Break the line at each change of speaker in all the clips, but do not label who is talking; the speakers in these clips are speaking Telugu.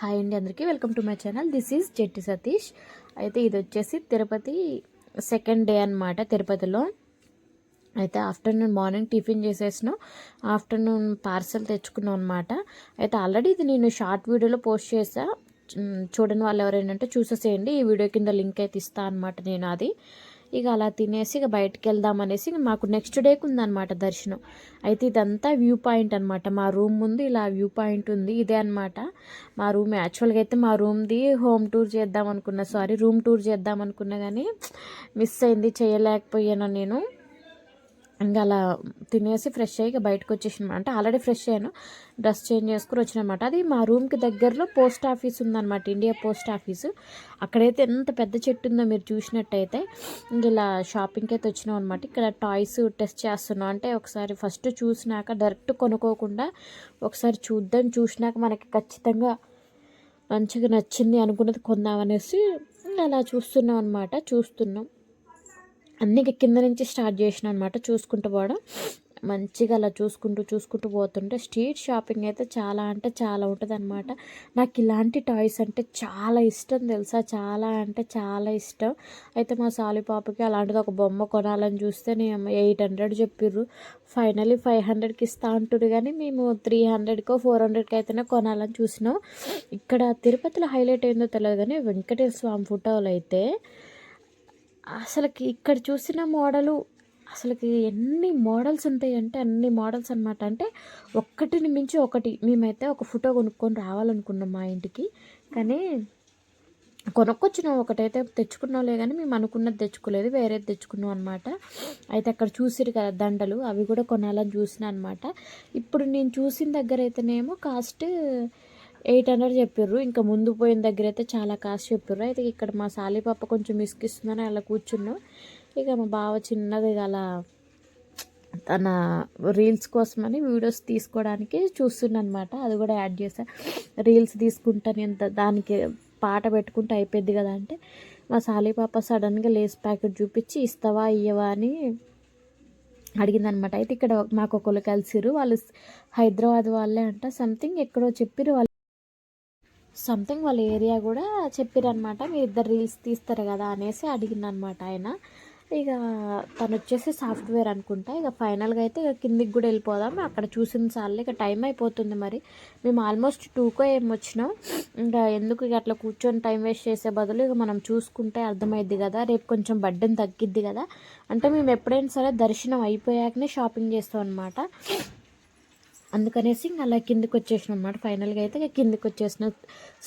హాయ్ అండి అందరికీ. Welcome to my channel. This is Jetti Satish. అయితే ఇది వచ్చేసి తిరుపతి సెకండ్ డే అనమాట తిరుపతిలో. అయితే ఆఫ్టర్నూన్ మార్నింగ్ టిఫిన్ చేసేసినాం. ఆఫ్టర్నూన్ పార్సల్ తెచ్చుకున్నాం అనమాట అయితే ఆల్రెడీ ఇది నేను షార్ట్ వీడియోలో పోస్ట్ చేసా చూడని వాళ్ళు ఎవరైనా అంటే చూసేసేయండి. ఈ వీడియో కింద లింక్ అయితే ఇస్తా అనమాట నేను అది. ఇక అలా తినేసి ఇక బయటకు వెళ్దాం అనేసి ఇక మాకు నెక్స్ట్ డేకి ఉందన్నమాట దర్శనం. అయితే ఇదంతా వ్యూ పాయింట్ అనమాట మా రూమ్ ముందు ఇలా వ్యూ పాయింట్ ఉంది. ఇదే అనమాట మా రూమ్ యాక్చువల్గా అయితే మా రూమ్ది హోమ్ టూర్ చేద్దాం అనుకున్నా. సారీ రూమ్ టూర్ చేద్దాం అనుకున్నా కానీ మిస్ అయింది చేయలేకపోయాను నేను. ఇంకా అలా తినేసి ఫ్రెష్ అయ్యి బయటకు వచ్చేసిన అంటే ఆల్రెడీ ఫ్రెష్ అయ్యాను. డ్రెస్ చేంజ్ చేసుకుని వచ్చినమాట. అది మా రూమ్కి దగ్గరలో పోస్ట్ ఆఫీస్ ఉందన్నమాట. ఇండియా పోస్ట్ ఆఫీసు అక్కడైతే ఎంత పెద్ద చెట్టు ఉందో మీరు చూసినట్టయితే ఇంక ఇలా షాపింగ్కి అయితే వచ్చినాం అనమాట ఇక్కడ టాయ్స్ టెస్ట్ చేస్తున్నాం. అంటే ఒకసారి ఫస్ట్ చూసినాక డైరెక్ట్ కొనుక్కోకుండా ఒకసారి చూద్దాం. చూసినాక మనకి ఖచ్చితంగా మంచిగా నచ్చింది అనుకున్నది కొందామనేసి అలా చూస్తున్నాం అనమాట చూస్తున్నాం. అన్ని కింద నుంచి స్టార్ట్ చేసిన అనమాట చూసుకుంటూ పోవడం. మంచిగా అలా చూసుకుంటూ చూసుకుంటూ పోతుంటే స్ట్రీట్ షాపింగ్ అయితే చాలా అంటే చాలా ఉంటుంది అనమాట నాకు ఇలాంటి టాయ్స్ అంటే చాలా ఇష్టం తెలుసా? చాలా అంటే చాలా ఇష్టం. అయితే మా సాలిపాపకి అలాంటిది ఒక బొమ్మ కొనాలని చూస్తే నేను ఎయిట్ హండ్రెడ్ చెప్పిర్రు. ఫైనలీ ఫైవ్ హండ్రెడ్కి ఇస్తా అంటారు కానీ మేము త్రీ హండ్రెడ్కో ఫోర్ హండ్రెడ్కి అయితేనే కొనాలని చూసినాం. ఇక్కడ తిరుపతిలో హైలైట్ అయిందో తెలియదు కానీ వెంకటేశ్వర స్వామి ఫోటోలు అయితే అసలుకి ఇక్కడ చూసిన మోడలు అసలుకి ఎన్ని మోడల్స్ ఉంటాయి అంటే అన్ని మోడల్స్ అనమాట అంటే ఒక్కటిని మించి ఒకటి. మేమైతే ఒక ఫోటో కొనుక్కొని రావాలనుకున్నాం మా ఇంటికి. కానీ కొనుక్కొచ్చినాం. ఒకటైతే తెచ్చుకున్నాంలే కానీ మేము అనుకున్నది తెచ్చుకోలేదు. వేరేది తెచ్చుకున్నాం అనమాట అయితే అక్కడ చూసిరు కదా దండలు. అవి కూడా కొనాలని చూసిన అనమాట ఇప్పుడు నేను చూసిన దగ్గర అయితేనేమో కాస్ట్ ఎయిట్ హండ్రెడ్ చెప్పారు ఇంకా ముందు పోయిన దగ్గర అయితే చాలా కాస్ట్ చెప్పారు అయితే ఇక్కడ మా సాలి పాప కొంచెం ఇస్తుందని అలా కూర్చున్నాం ఇక మా బావ చిన్నది అలా తన రీల్స్ కోసమని వీడియోస్ తీసుకోవడానికి చూస్తున్నా అనమాట అది కూడా యాడ్ చేసా. రీల్స్ తీసుకుంటాను ఎంత దానికి పాట పెట్టుకుంటే అయిపోద్ది కదా అంటే మా సాలిపాప సడన్గా లేస్ ప్యాకెట్ చూపించి ఇస్తావా ఇయ్యవా అని అడిగిందనమాట అయితే ఇక్కడ మాకు ఒకళ్ళు కలిసిరు వాళ్ళు హైదరాబాద్ వాళ్ళే అంట. సంథింగ్ ఎక్కడో చెప్పిరు వాళ్ళు సంథింగ్ వాళ్ళ ఏరియా కూడా చెప్పారనమాట మీరు ఇద్దరు రీల్స్ తీస్తారు కదా అనేసి అడిగిందనమాట ఆయన. ఇక తను వచ్చేసి సాఫ్ట్వేర్ అనుకుంటా. ఇక ఫైనల్గా అయితే ఇక కిందికి కూడా వెళ్ళిపోదాం. అక్కడ చూసిన సార్లు ఇక టైం అయిపోతుంది మరి. మేము ఆల్మోస్ట్ టూకో ఏం వచ్చినాం. ఇంకా ఎందుకు ఇక అట్లా కూర్చొని టైం వేస్ట్ చేసే బదులు ఇక మనం చూసుకుంటే అర్థమైద్ది కదా. రేపు కొంచెం బడ్డెన్ తగ్గిద్ది కదా. అంటే మేము ఎప్పుడైనా సరే దర్శనం అయిపోయాకనే షాపింగ్ చేస్తాం అనమాట అందుకనేసి ఇంకా అలా కిందకి వచ్చేసిన అనమాట ఫైనల్గా అయితే కిందకి వచ్చేసిన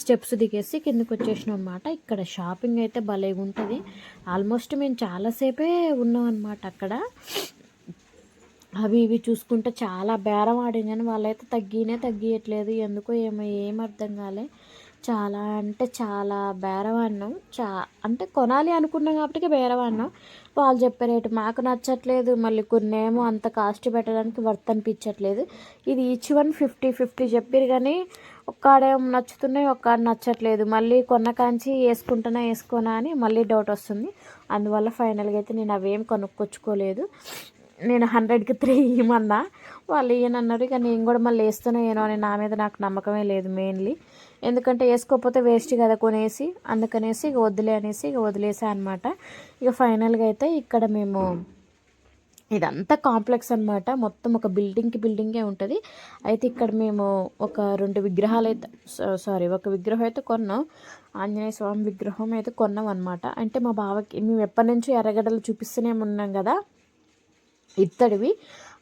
స్టెప్స్ దిగేసి కిందకి వచ్చేసినాం అనమాట ఇక్కడ షాపింగ్ అయితే భలేగా ఉంటుంది. ఆల్మోస్ట్ మేము చాలాసేపే ఉన్నాం అనమాట అక్కడ. అవి ఇవి చూసుకుంటే చాలా బేరం ఆడింది కానీ వాళ్ళైతే తగ్గినే తగ్గియట్లేదు. ఎందుకో ఏమో ఏం అర్థం కాలే. చాలా అంటే చాలా బేరవాడినాం చా అంటే కొనాలి అనుకున్నాం కాబట్టి బేరవాడినాం వాళ్ళు చెప్పే రేటు మాకు నచ్చట్లేదు మళ్ళీ కొన్ని ఏమో అంత కాస్ట్ పెట్టడానికి వర్త్ అనిపించట్లేదు. ఇది ఈచ్ వన్ ఫిఫ్టీ ఫిఫ్టీ చెప్పారు కానీ ఒక్కాడేమో నచ్చుతున్నాయి ఒక్కాడ నచ్చట్లేదు. మళ్ళీ కొన్న కాంచి వేసుకుంటున్నా వేసుకోనా అని మళ్ళీ డౌట్ వస్తుంది. అందువల్ల ఫైనల్గా అయితే నేను అవేం కొనుక్కొచ్చుకోలేదు. నేను హండ్రెడ్కి త్రీ ఇవ్వమన్నా వాళ్ళు ఇయ్యనన్నారు ఇక నేను కూడా మళ్ళీ వేస్తూనే ఏనో అని నా మీద నాకు నమ్మకమే లేదు మెయిన్లీ. ఎందుకంటే వేసుకోకపోతే వేస్ట్ కదా కొనేసి అందుకనేసి ఇక వదిలే అనేసి ఇక వదిలేసా అనమాట ఇక ఫైనల్గా అయితే ఇక్కడ మేము ఇదంతా కాంప్లెక్స్ అనమాట మొత్తం ఒక బిల్డింగ్కి బిల్డింగే ఉంటుంది. అయితే ఇక్కడ మేము ఒక రెండు విగ్రహాలు అయితే సారీ ఒక విగ్రహం అయితే కొన్నాం. ఆంజనేయ స్వామి విగ్రహం అయితే కొన్నాం అనమాట అంటే మా బావకి మేము ఎప్పటి నుంచో ఎర్రగడ్డలు చూపిస్తూనే ఉన్నాం కదా ఇత్తడివి.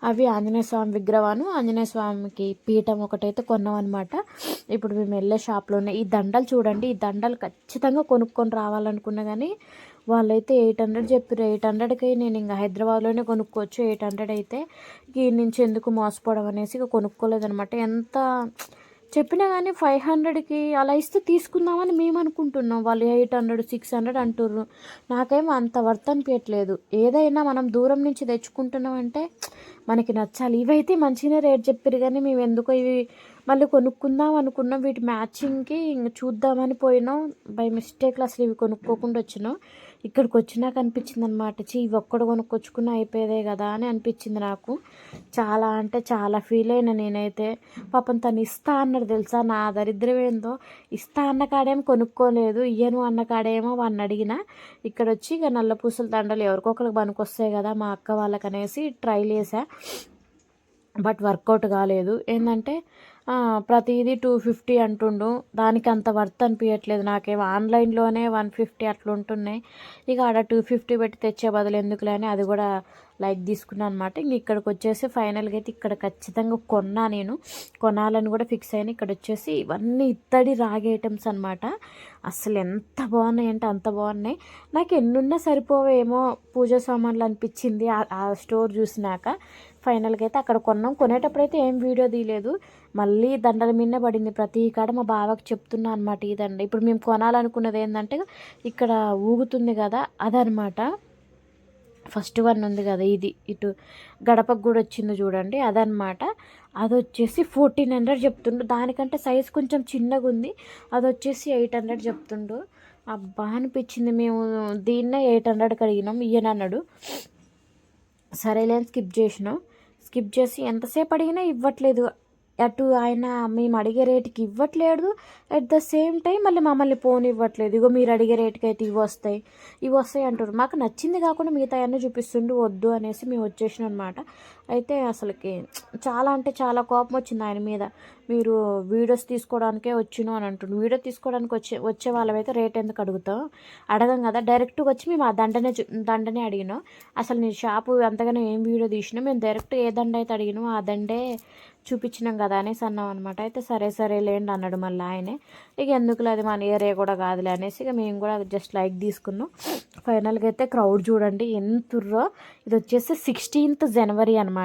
అవి ఆంజనేయ స్వామి విగ్రహాను ఆంజనేయ స్వామికి పీఠం ఒకటైతే కొన్నామన్నమాట. ఇప్పుడు మేము వెళ్ళే షాప్లోనే ఈ దండలు చూడండి. ఈ దండలు ఖచ్చితంగా కొనుక్కొని రావాలనుకున్నా కానీ వాళ్ళైతే ఎయిట్ హండ్రెడ్ చెప్పారు ఎయిట్ హండ్రెడ్కి నేను ఇంకా హైదరాబాద్లోనే కొనుక్కోవచ్చు. ఎయిట్ హండ్రెడ్ అయితే ఈ నుంచి ఎందుకు మోసపోవడం అనేసి ఇక కొనుక్కోలేదనమాట ఎంత చెప్పినా కానీ ఫైవ్ హండ్రెడ్కి అలా ఇస్తే తీసుకుందామని మేము అనుకుంటున్నాం. వాళ్ళు ఎయిట్ హండ్రెడ్ సిక్స్ హండ్రెడ్ అంటుర్రు. నాకేమో అంత వర్త్ అనిపించట్లేదు ఏదైనా మనం దూరం నుంచి తెచ్చుకుంటున్నాం అంటే మనకి నచ్చాలి. ఇవైతే మంచిగానే రేట్ చెప్పారు కానీ మేము ఎందుకో ఇవి మళ్ళీ కొనుక్కుందాం అనుకున్నాం. వీటి మ్యాచింగ్కి ఇంక చూద్దామని పోయినాం. బై మిస్టేక్లో అసలు ఇవి కొనుక్కోకుండా వచ్చినాం. ఇక్కడికి వచ్చినాక అనిపించింది అనమాట చీ ఇవి ఒక్కడు కొనుక్కొచ్చుకున్న అయిపోయేదే కదా అని అనిపించింది నాకు. చాలా అంటే చాలా ఫీల్ అయినా నేనైతే. పాపం తను ఇస్తా అన్నాడు తెలుసా? నా దరిద్రం ఏందో. ఇస్తా అన్న కాడేమో కొనుక్కోలేదు. ఇయ్యను అన్న కాడేమో వాడిని అడిగిన. ఇక్కడ వచ్చి ఇక నల్ల పూసల దండలు ఎవరికొకరికి పనికొస్తాయి కదా మా అక్క వాళ్ళకి అనేసి ట్రైల్ చేసా బట్ వర్కౌట్ కాలేదు. ఏంటంటే ప్రతిదీ టూ ఫిఫ్టీ అంటుండు. దానికి అంత వర్త్ అనిపించట్లేదు నాకేమో ఆన్లైన్లోనే వన్ ఫిఫ్టీ అట్లా ఉంటున్నాయి ఇక ఆడ టూ ఫిఫ్టీ పెట్టి తెచ్చే బదులు ఎందుకులే అని అది కూడా లైక్ తీసుకున్నాను అనమాట ఇంక ఇక్కడికి వచ్చేసి ఫైనల్గా అయితే ఇక్కడ ఖచ్చితంగా కొన్నా నేను. కొనాలని కూడా ఫిక్స్ అయిన ఇక్కడ వచ్చేసి ఇవన్నీ ఇత్తడి రాగి ఐటమ్స్ అనమాట అసలు ఎంత బాగున్నాయి అంటే అంత బాగున్నాయి. నాకు ఎన్నున్నా సరిపోవేమో పూజ సామాన్లు అనిపించింది ఆ స్టోర్ చూసినాక. ఫైనల్గా అయితే అక్కడ కొన్నాం. కొనేటప్పుడు అయితే ఏం వీడియో తీయలేదు. మళ్ళీ దండల మీదనే పడింది. ప్రతి కాడ మా బావకి చెప్తున్నా అనమాట ఈ దండ. ఇప్పుడు మేము కొనాలనుకున్నది ఏంటంటే ఇక్కడ ఊగుతుంది కదా అదనమాట ఫస్ట్ వన్ ఉంది కదా ఇది. ఇటు గడపకు కూడా వచ్చింది చూడండి అదనమాట అది వచ్చేసి ఫోర్టీన్ హండ్రెడ్ చెప్తుండు. దానికంటే సైజ్ కొంచెం చిన్నగా ఉంది. అది వచ్చేసి ఎయిట్ హండ్రెడ్ చెప్తుండు. అబ్బా అనిపించింది మేము దీన్నే ఎయిట్ హండ్రెడ్కి అడిగినాం. ఈయన సరేలే స్కిప్ చేసినాం. స్కిప్ చేసి ఎంతసేపు అడిగినా ఇవ్వట్లేదు. అటు ఆయన మేము అడిగే రేటుకి ఇవ్వట్లేదు. అట్ ద సేమ్ టైం మళ్ళీ మమ్మల్ని ఫోన్ ఇవ్వట్లేదు. ఇగో మీరు అడిగే రేటుకి అయితే ఇవి వస్తాయి. ఇవి వస్తాయి అంటారు మాకు నచ్చింది కాకుండా మిగతా అన్నీ చూపిస్తుండు వద్దు అనేసి మేము వచ్చేసిన అనమాట అయితే అసలుకి చాలా అంటే చాలా కోపం వచ్చింది ఆయన మీద. మీరు వీడియోస్ తీసుకోవడానికే వచ్చిను అని అంటుండు. వీడియో తీసుకోవడానికి వచ్చే వచ్చే వాళ్ళమైతే రేట్ ఎందుకు అడుగుతాం అడగం కదా. డైరెక్ట్గా వచ్చి మేము ఆ దండనే దండనే అడిగినాం? అసలు నేను షాపు అంతగానే ఏం వీడియో తీసినా? మేము డైరెక్ట్ ఏ దండ అయితే అడిగినామో ఆ దండే చూపించినాం కదా అనేసి అన్నాం అనమాట అయితే సరే సరే లేండి అన్నాడు మళ్ళీ ఆయనే. ఇక ఎందుకులే అది మన ఏరియా కూడా కాదులే అనేసి ఇక మేము కూడా జస్ట్ లైక్ తీసుకున్నాం. ఫైనల్గా అయితే క్రౌడ్ చూడండి. ఎంతుర్రో ఇది వచ్చేసి సిక్స్టీన్త్ జనవరి అనమాట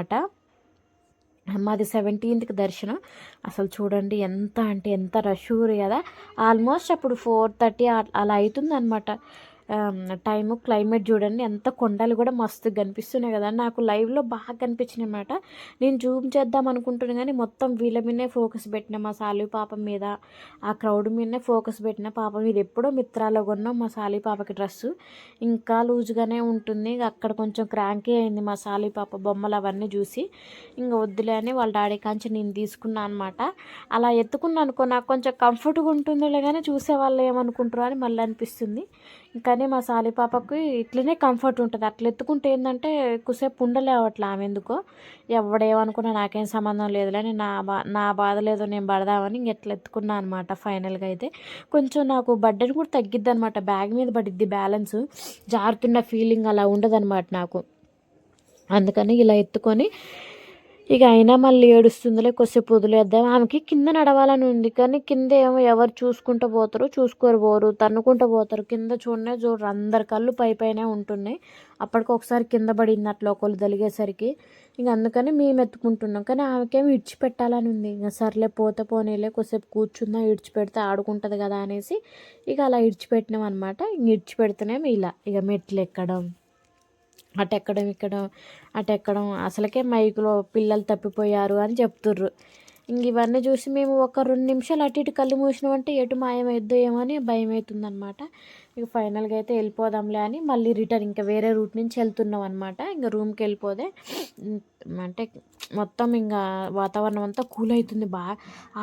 మాది సెవెంటీన్త్కి దర్శనం. అసలు చూడండి ఎంత అంటే ఎంత రష్ కదా. ఆల్మోస్ట్ అప్పుడు ఫోర్ థర్టీ అలా అవుతుంది అనమాట టైము క్లైమేట్ చూడండి ఎంత కొండలు కూడా మస్తు కనిపిస్తున్నాయి కదా. నాకు లైవ్లో బాగా కనిపించినాయి అనమాట నేను జూమ్ చేద్దాం అనుకుంటున్నాను కానీ మొత్తం వీళ్ళ మీదనే ఫోకస్ పెట్టిన మా సాలి పాప మీద ఆ క్రౌడ్ మీదనే ఫోకస్ పెట్టిన పాపం ఇది ఎప్పుడో మిత్రాలో కొన్నాం మా సాలి పాపకి డ్రెస్సు. ఇంకా లూజ్గానే ఉంటుంది. అక్కడ కొంచెం క్రాంకీ అయింది మా సాలి పాప బొమ్మలు అవన్నీ చూసి. ఇంకా వద్దులే అని వాళ్ళ డాడీ కాంచి నేను తీసుకున్నాను అనమాట అలా ఎత్తుకున్నాను అనుకో నాకు కొంచెం కంఫర్ట్గా ఉంటుందిలే కానీ చూసే వాళ్ళు ఏమనుకుంటారు అని మళ్ళీ అనిపిస్తుంది. ఇంకా కానీ మా సాలిపాపకి ఇట్లనే కంఫర్ట్ ఉంటుంది. అట్లా ఎత్తుకుంటే ఏంటంటే ఎక్కువసేపు ఉండలేవు అట్లా ఆమె ఎందుకో. ఎవడేమనుకున్నా నాకేం సంబంధం లేదులే నా బా నా బాధ లేదో నేను పడదామని ఇంక ఎట్లా ఎత్తుకున్నా అనమాట ఫైనల్గా అయితే. కొంచెం నాకు బడ్డెని కూడా తగ్గిద్ది అనమాట బ్యాగ్ మీద పడిద్ది బ్యాలెన్స్ జారుతున్న ఫీలింగ్ అలా ఉండదు నాకు. అందుకని ఇలా ఎత్తుకొని ఇక అయినా మళ్ళీ ఏడుస్తుందిలే కొద్దిసేపు వదిలేద్దాం. ఆమెకి కింద నడవాలని ఉంది కానీ కింద ఏమో ఎవరు చూసుకుంటూ పోతారు చూసుకోరు పోరు తన్నుకుంటూ పోతారు. కింద చూడనే చూడరు అందరి కళ్ళు పై పైనే ఉంటున్నాయి. అప్పటికి ఒకసారి కింద పడింది అట్లా ఒకళ్ళు తలిగేసరికి ఇంక అందుకని మేము ఎత్తుకుంటున్నాం. కానీ ఆమెకేమో ఇడిచిపెట్టాలని ఉంది. ఇంకా సర్లే పోతే పోనీలే కొద్దిసేపు కూర్చుందా ఇడిచిపెడితే ఆడుకుంటుంది కదా అనేసి ఇక అలా ఇడిచిపెట్టినాం అనమాట ఇంక ఇడిచిపెడితేనేమో ఇలా ఇక మెట్లు ఎక్కడం. అటు ఎక్కడం ఇక్కడ అటు ఎక్కడం మైకులో పిల్లలు తప్పిపోయారు అని చెప్తుర్రు. ఇంక ఇవన్నీ చూసి మేము ఒక రెండు నిమిషాలు అటు ఇటు కళ్ళు మూసినామంటే ఎటు మాయమైద్దో ఏమో అని భయం అవుతుందనమాట ఇక ఫైనల్గా అయితే వెళ్ళిపోదాంలే అని మళ్ళీ రిటర్న్ ఇంకా వేరే రూట్ నుంచి వెళ్తున్నాం అనమాట. ఇంకా రూమ్కి వెళ్ళిపోతే అంటే మొత్తం ఇంకా వాతావరణం అంతా కూల్ అవుతుంది బాగా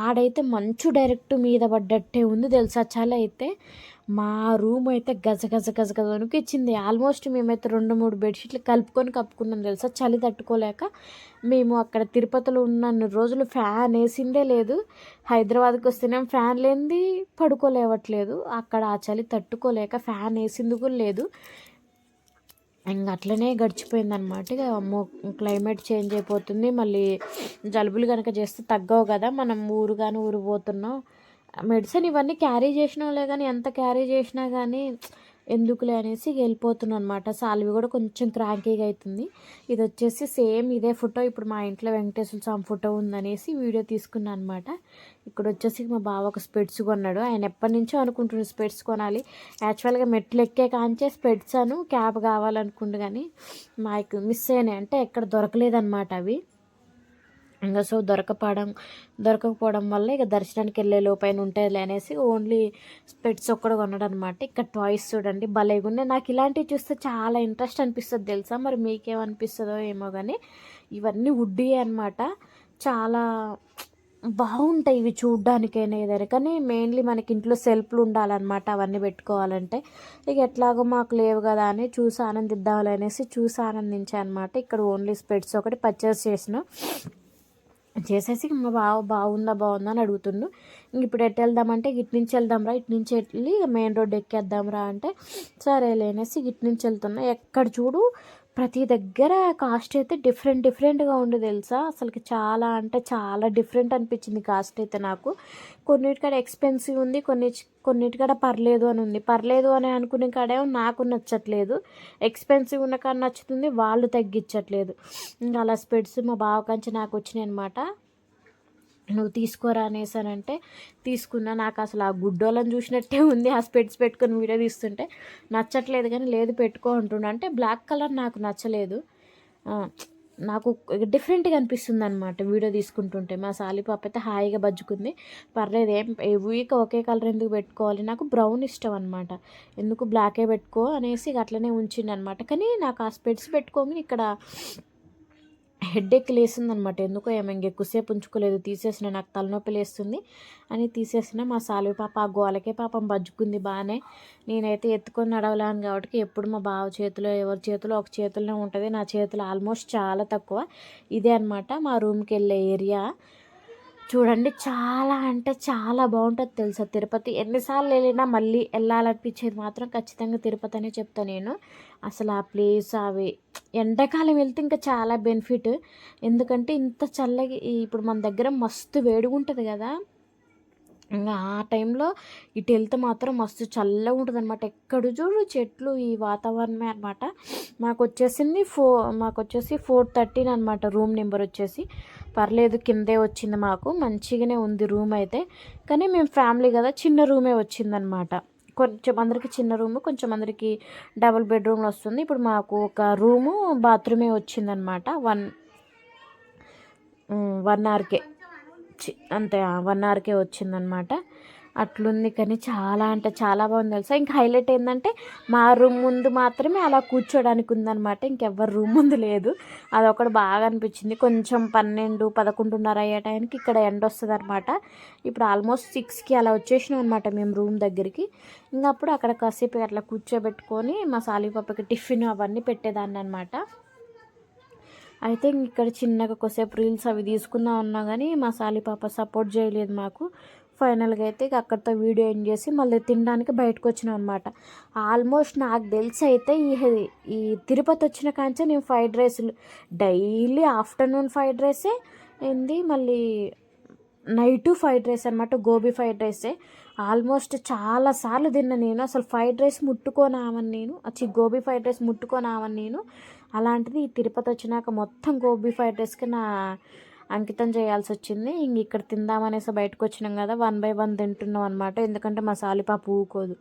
ఆడైతే మంచు డైరెక్ట్ మీద పడ్డట్టే ఉంది. తెలుసా చాలా అయితే. మా రూమ్ అయితే గజ గజ గజ గజ వణికిచ్చింది. ఆల్మోస్ట్ మేమైతే రెండు మూడు బెడ్షీట్లు కలుపుకొని కప్పుకున్నాం తెలుసా? చలి తట్టుకోలేక. మేము అక్కడ తిరుపతిలో ఉన్న రోజులు ఫ్యాన్ వేసిందే లేదు. హైదరాబాద్కి వస్తేనే ఫ్యాన్ లేనిది పడుకోలేవట్లేదు. అక్కడ ఆ చలి తట్టుకోలేక ఫ్యాన్ వేసింది కూడా లేదు. ఇంకా అట్లనే గడిచిపోయింది అనమాట ఇక అమ్మో క్లైమేట్ చేంజ్ అయిపోతుంది. మళ్ళీ జలుబులు కనుక చేస్తే తగ్గవు కదా. మనం ఊరు కానీ ఊరు పోతున్నాం. మెడిసిన్ ఇవన్నీ క్యారీ చేసినలే కానీ ఎంత క్యారీ చేసినా కానీ ఎందుకులే అనేసి వెళ్ళిపోతున్నాను అనమాట సాల్వి కూడా కొంచెం క్రాంకీగా అవుతుంది ఇది వచ్చేసి సేమ్ ఇదే ఫోటో. ఇప్పుడు మా ఇంట్లో వెంకటేశ్వర స్వామి ఫోటో ఉందనేసి వీడియో తీసుకున్నాను అనమాట ఇక్కడ వచ్చేసి మా బావ ఒక స్పెడ్స్ కొన్నాడు. ఆయన ఎప్పటి నుంచో అనుకుంటున్నాడు స్పెడ్స్ కొనాలి. యాక్చువల్గా మెట్లు ఎక్కే కాంచే స్పెడ్స్ అను క్యాబ్ కావాలనుకుంటు కానీ మాకు మిస్ అయినాయి. అంటే ఎక్కడ దొరకలేదన్నమాట అవి. ఇంకా సో దొరకపోవడం దొరకకపోవడం వల్ల ఇక దర్శనానికి వెళ్ళే లోపైన ఉంటాయిలే అనేసి ఓన్లీ స్పెట్స్ ఒక్కడ కొన్నాడు అనమాట ఇక్కడ టాయ్స్ చూడండి భలేగా ఉన్నాయి నాకు ఇలాంటివి చూస్తే చాలా ఇంట్రెస్ట్ అనిపిస్తుంది తెలుసా? మరి మీకేమనిపిస్తుందో ఏమో కానీ ఇవన్నీ వుడ్డీ అనమాట చాలా బాగుంటాయి ఇవి చూడ్డానికైనా ఏదైనా. కానీ మెయిన్లీ మనకి ఇంట్లో సెల్ఫ్లు ఉండాలన్నమాట అవన్నీ పెట్టుకోవాలంటే. ఇక ఎట్లాగో మాకు లేవు కదా అని చూసి ఆనందిద్దాం అనేసి చూసి ఆనందించాను అనమాట ఇక్కడ ఓన్లీ స్పెట్స్ ఒకటి పర్చేస్ చేసిన. చేసేసి మా బావ బాగుందా బాగుందా అని అడుగుతుండు. ఇంక ఇప్పుడు ఎటు వెళ్దామంటే ఇటు నుంచి వెళ్దాంరా ఇటు నుంచి వెళ్ళి మెయిన్ రోడ్ ఎక్కేద్దాంరా అంటే సరే లేనేసి ఇటు నుంచి వెళ్తున్నా. ఎక్కడ చూడు ప్రతి దగ్గర కాస్ట్ అయితే డిఫరెంట్ డిఫరెంట్గా ఉండి తెలుసా? అసలుకి చాలా అంటే చాలా డిఫరెంట్ అనిపించింది కాస్ట్ అయితే నాకు. కొన్నిటికాడ ఎక్స్పెన్సివ్ ఉంది కొన్ని కొన్నిటికాడ పర్లేదు అని ఉంది. పర్లేదు అని అనుకునే కాడే నాకు నచ్చట్లేదు. ఎక్స్పెన్సివ్ ఉన్న కాడ నచ్చుతుంది వాళ్ళు తగ్గించట్లేదు ఇంకా అలా స్పెడ్స్ మా బావకాంచి నాకు వచ్చినాయి అనమాట నువ్వు తీసుకోరా అనేసానంటే తీసుకున్నా నాకు అసలు ఆ గుడ్డోళ్ళని చూసినట్టే ఉంది ఆ స్పెట్స్ పెట్టుకొని వీడియో తీస్తుంటే. నచ్చట్లేదు కానీ లేదు పెట్టుకో అంటుండే. అంటే బ్లాక్ కలర్ నాకు నచ్చలేదు. నాకు డిఫరెంట్గా అనిపిస్తుంది అనమాట వీడియో తీసుకుంటుంటే. మా సాలి పాప అయితే హాయిగా బజ్జుకుంది. పర్లేదు ఏం వీక్ ఒకే కలర్ ఎందుకు పెట్టుకోవాలి? నాకు బ్రౌన్ ఇష్టం అనమాట ఎందుకు బ్లాకే పెట్టుకో అనేసి అట్లనే ఉంచింది అనమాట కానీ నాకు ఆ స్పెట్స్ పెట్టుకోమని ఇక్కడ హెడ్ఎక్ లేసిందనమాట అనమాట ఎందుకో ఏమో ఇంకెక్కువసేపు ఉంచుకోలేదు. తీసేసిన నాకు తలనొప్పి లేస్తుంది అని తీసేసిన మా సాలి పాప ఆ గోలకే పాపం బజ్జుకుంది బాగానే నేనైతే ఎత్తుకొని నడవలేను కాబట్టి ఎప్పుడు మా బావ చేతిలో ఎవరి చేతిలో ఒక చేతిలోనే ఉంటుంది. నా చేతిలో ఆల్మోస్ట్ చాలా తక్కువ. ఇదే అనమాట మా రూమ్కి వెళ్ళే ఏరియా. చూడండి చాలా అంటే చాలా బాగుంటుంది తెలుసా తిరుపతి. ఎన్నిసార్లు వెళ్ళినా మళ్ళీ వెళ్ళాలనిపించేది మాత్రం ఖచ్చితంగా తిరుపతి అనే చెప్తాను నేను. అసలు ఆ ప్లేస్ అవి ఎండాకాలం వెళ్తే ఇంకా చాలా బెనిఫిట్. ఎందుకంటే ఇంత చల్లగా ఇప్పుడు మన దగ్గర మస్తు వేడిగా ఉంటుంది కదా. ఇంకా ఆ టైంలో ఇటు వెళ్తే మాత్రం మస్తు చల్లగా ఉంటుంది అనమాట ఎక్కడ చూడు చెట్లు ఈ వాతావరణమే అనమాట మాకు వచ్చేసింది ఫో మాకు వచ్చేసి ఫోర్ థర్టీన్ అనమాట రూమ్ నెంబర్ వచ్చేసి. పర్లేదు కిందే వచ్చింది మాకు మంచిగానే ఉంది రూమ్ అయితే. కానీ మేము ఫ్యామిలీ కదా చిన్న రూమే వచ్చిందనమాట కొంచెం అందరికి చిన్న రూమ్ కొంచెం అందరికి డబుల్ బెడ్రూమ్లు వస్తుంది. ఇప్పుడు మాకు ఒక రూము బాత్రూమే వచ్చిందనమాట వన్ వన్ వచ్చి అంతే వన్ అవర్కే వచ్చిందనమాట అట్లుంది కానీ చాలా అంటే చాలా బాగుంది తెలుసా? ఇంకా హైలైట్ ఏంటంటే మా రూమ్ ముందు మాత్రమే అలా కూర్చోడానికి ఉందనమాట ఇంకెవ్వరు రూమ్ ముందు లేదు. అదొకటి బాగా అనిపించింది. కొంచెం పన్నెండు పదకొండున్నర అయ్యే టైంకి ఇక్కడ ఎండ వస్తుంది అనమాట ఇప్పుడు ఆల్మోస్ట్ సిక్స్కి అలా వచ్చేసినాం అనమాట మేము రూమ్ దగ్గరికి. ఇంకా అప్పుడు అక్కడ కాసేపు అట్లా కూర్చోబెట్టుకొని మా సాలిపప్పకి టిఫిన్ అవన్నీ పెట్టేదాన్ని అనమాట అయితే ఇక్కడ చిన్నగా కొసేపు రీల్స్ అవి తీసుకుందాం అన్నా కానీ మా సాలి పాప సపోర్ట్ చేయలేదు మాకు. ఫైనల్గా అయితే అక్కడితో వీడియో ఎండ్ చేసి మళ్ళీ తినడానికి బయటకు వచ్చినాం అనమాట ఆల్మోస్ట్ నాకు తెలిసి అయితే ఈ ఈ తిరుపతి వచ్చిన కాంచే నేను ఫ్రైడ్ రైస్లు డైలీ ఆఫ్టర్నూన్ ఫ్రైడ్ రైసే ఏంది మళ్ళీ నైటు ఫ్రైడ్ రైస్ అనమాట గోబీ ఫ్రైడ్ రైసే ఆల్మోస్ట్ చాలా సార్లు తిన్నా నేను అసలు ఫ్రైడ్ రైస్ ముట్టుకోనామని నేను వచ్చి గోబీ ఫ్రైడ్ రైస్ ముట్టుకోనామని నేను. అలాంటిది తిరుపతి వచ్చినాక మొత్తం గోబీ ఫ్రైడ్ రైస్కి నా అంకితం చేయాల్సి వచ్చింది. ఇంక ఇక్కడ తిందామనేసి బయటకు వచ్చినాం కదా వన్ బై వన్ తింటున్నాం అనమాట ఎందుకంటే మా సాలిపాప ఊకోదు.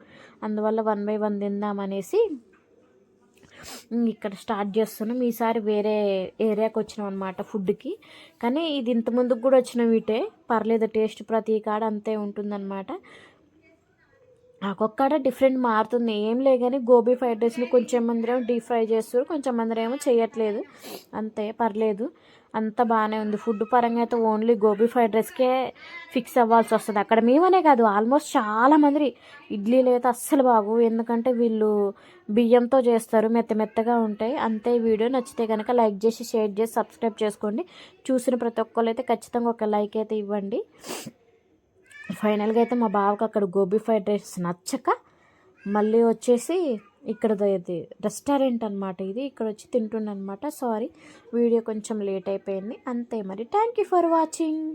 అందువల్ల వన్ బై వన్ తిందామనేసి ఇక్కడ స్టార్ట్ చేస్తున్నాం. ఈసారి వేరే ఏరియాకి వచ్చినాం అనమాట ఫుడ్కి. కానీ ఇది ఇంత ముందుకు కూడా వచ్చిన వీటే. పర్లేదు టేస్ట్ ప్రతి కాడ అంతే ఉంటుందన్నమాట. ఒక్కొక్కడ డిఫరెంట్ మారుతుంది. ఏం లే కానీ గోబీ ఫ్రైడ్ రైస్ని కొంచెం మంది డీప్ ఫ్రై చేస్తారు కొంచెం మంది ఏమో చేయట్లేదు. అంతే పర్లేదు. అంత బాగానే ఉంది. ఫుడ్ పరంగా అయితే ఓన్లీ గోబీ ఫ్రైడ్ రైస్కే ఫిక్స్ అవ్వాల్సి వస్తుంది. అక్కడ మేమనే కాదు ఆల్మోస్ట్ చాలా మంది ఇడ్లీలు అయితే అస్సలు బాగు ఎందుకంటే వీళ్ళు బియ్యంతో చేస్తారు మెత్త మెత్తగా ఉంటాయి. అంతే వీడియో నచ్చితే కనుక లైక్ చేసి షేర్ చేసి సబ్స్క్రైబ్ చేసుకోండి. చూసిన ప్రతి ఒక్కరు అయితే ఖచ్చితంగా ఒక లైక్ అయితే ఇవ్వండి. ఫైనల్గా అయితే మా బావకి అక్కడ గోబీ ఫ్రైడ్ రైస్ నచ్చక మళ్ళీ వచ్చేసి ఇక్కడ ఇది రెస్టారెంట్ అనమాట ఇది. ఇక్కడ వచ్చి తింటున్నాను అనమాట సారీ వీడియో కొంచెం లేట్ అయిపోయింది. అంతే మరి. Thank you for watching.